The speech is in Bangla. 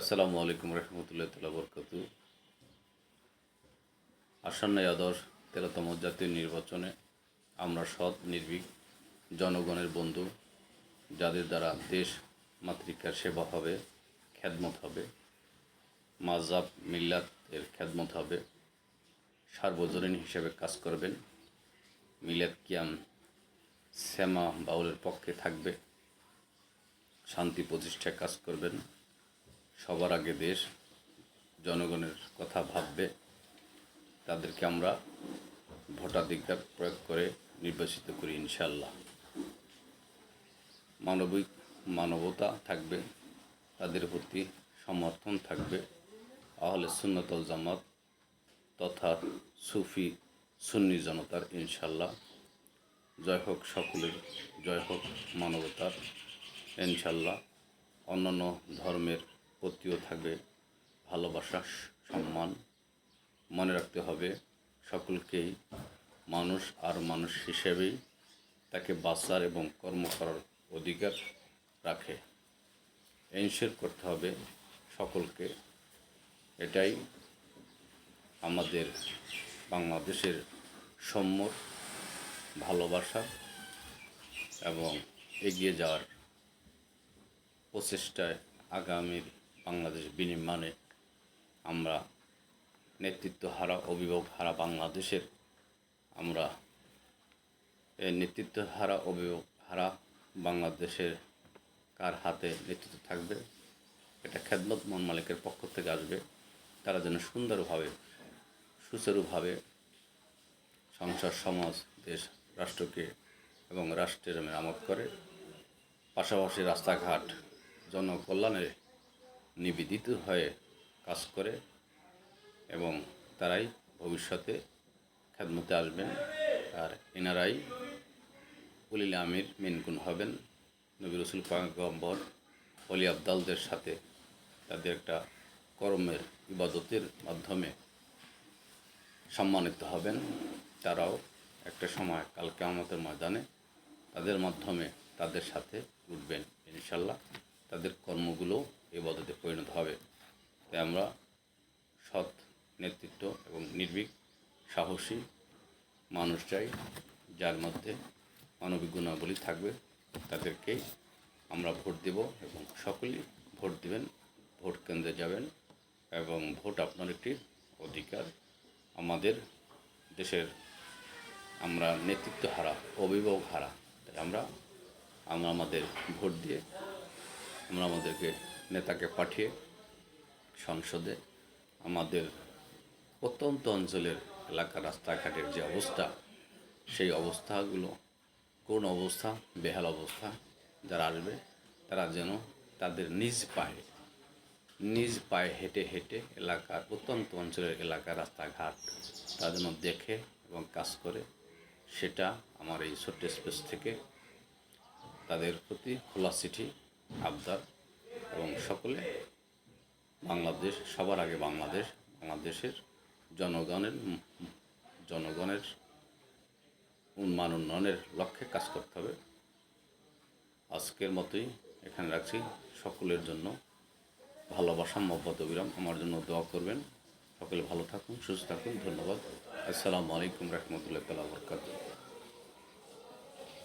আসসালামু আলাইকুম রহমতুল্লাহ তালা বরকাত আসন্ন আদর্শ তেরোতম জাতীয় নির্বাচনে আমরা সৎ, নির্ভীক জনগণের বন্ধু, যাদের দ্বারা দেশ মাতৃকার সেবা হবে খ্যাদমত হবে মাজাব মিল্লাত এর খ্যাদমত হবে, সার্বজনীন হিসেবে কাজ করবেন, মিলাদ কিয়াম শ্যামা বাউলের পক্ষে থাকবে, শান্তি প্রতিষ্ঠায় কাজ করবেন সবার আগে দেশ, জনগণের কথা ভাববে, তাদেরকে আমরা ভোটাধিকার প্রয়োগ করে নির্বাচিত করি ইনশাল্লাহ মানবিক মানবতা থাকবে, তাদের প্রতি সমর্থন থাকবে, আহলে সুন্নতল জামাত তথা সুফি সুন্নি জনতার ইনশাল্লাহ জয় হোক সকলের, জয় হোক মানবতার ইনশাল্লাহ অন্যান্য ধর্মের প্রতিও থাকবে ভালোবাসা, সম্মান, মনে রাখতে হবে সকলকেই, মানুষ আর মানুষ হিসেবেই তাকে বাঁচার এবং কর্ম করার অধিকার রাখে। এনশিওর করতে হবে সকলকে। এটাই আমাদের বাংলাদেশের সম্যক ভালোবাসা এবং এগিয়ে যাওয়ার প্রচেষ্টায় আগামীর বাংলাদেশ বিনির্মাণে আমরা নেতৃত্ব হারা, অভিভাবক হারা বাংলাদেশের, আমরা নেতৃত্ব হারা, অভিভাবক হারা বাংলাদেশের কার হাতে নেতৃত্ব থাকবে? এটা খেদমত মন মালিকের পক্ষ থেকে আসবে। তারা যেন সুন্দরভাবে, সুচারুভাবে সংসার, সমাজ, দেশ, রাষ্ট্রকে এবং রাষ্ট্রের মেরামত করে। পাশাপাশি রাস্তাঘাট জনকল্যাণে নিবেদিত হয়ে কাজ করে এবং তারাই ভবিষ্যতে খেদমতে আসবেন আর এনারাই উলিল আমির মেনগুন হবেন। নবী রসুল পয়গম্বর অলি আবদালদের সাথে তাদের একটা কর্মের ইবাদতের মাধ্যমে সম্মানিত হবেন। তারাও একটা সময় কালকে আমাদের ময়দানে তাদের মাধ্যমে তাদের সাথে উঠবেন ইনশাল্লাহ তাদের কর্মগুলো এবাদতে পরিণত হবে। তাই আমরা সৎ নেতৃত্ব এবং নির্ভীক, সাহসী মানুষ চাই, যার মধ্যে মানবিক গুণাবলী থাকবে তাদেরকেই আমরা ভোট দেব এবং সকলেই ভোট দেবেন, ভোট কেন্দ্রে যাবেন এবং ভোট আপনার একটি অধিকার। আমাদের দেশের আমরা নেতৃত্ব হারা অভিভাবক হারা তাই আমরা আমরা আমাদের ভোট দিয়ে আমরা আমাদেরকে নেতাকে পাঠিয়ে সংসদে আমাদের প্রত্যন্ত অঞ্চলের এলাকা রাস্তাঘাটের যে অবস্থা, সেই অবস্থাগুলো, কোন অবস্থা, বেহাল অবস্থা যারা আসবে, তারা যেন তাদের নিজ পায়ে নিজ পায়ে হেঁটে হেঁটে এলাকার প্রত্যন্ত অঞ্চলের এলাকা রাস্তাঘাট তা যেন দেখে এবং কাজ করে, সেটা আমার এই ছোট্ট স্পেস থেকে তাদের প্রতি খোলা চিঠি আবদার এবং সকলে বাংলাদেশ, সবার আগে বাংলাদেশ, বাংলাদেশের জনগণের জনগণের উন্মান উন্নয়নের লক্ষ্যে কাজ করতে হবে। আজকের মতোই এখানে রাখছি। সকলের জন্য ভালোবাসা, মহব্বত, অবিরাম আমার জন্য দোয়া করবেন। সকলে ভালো থাকুন, সুস্থ থাকুন। ধন্যবাদ। আসসালামু আলাইকুম রহমতুল্লাহ তালা বরকাত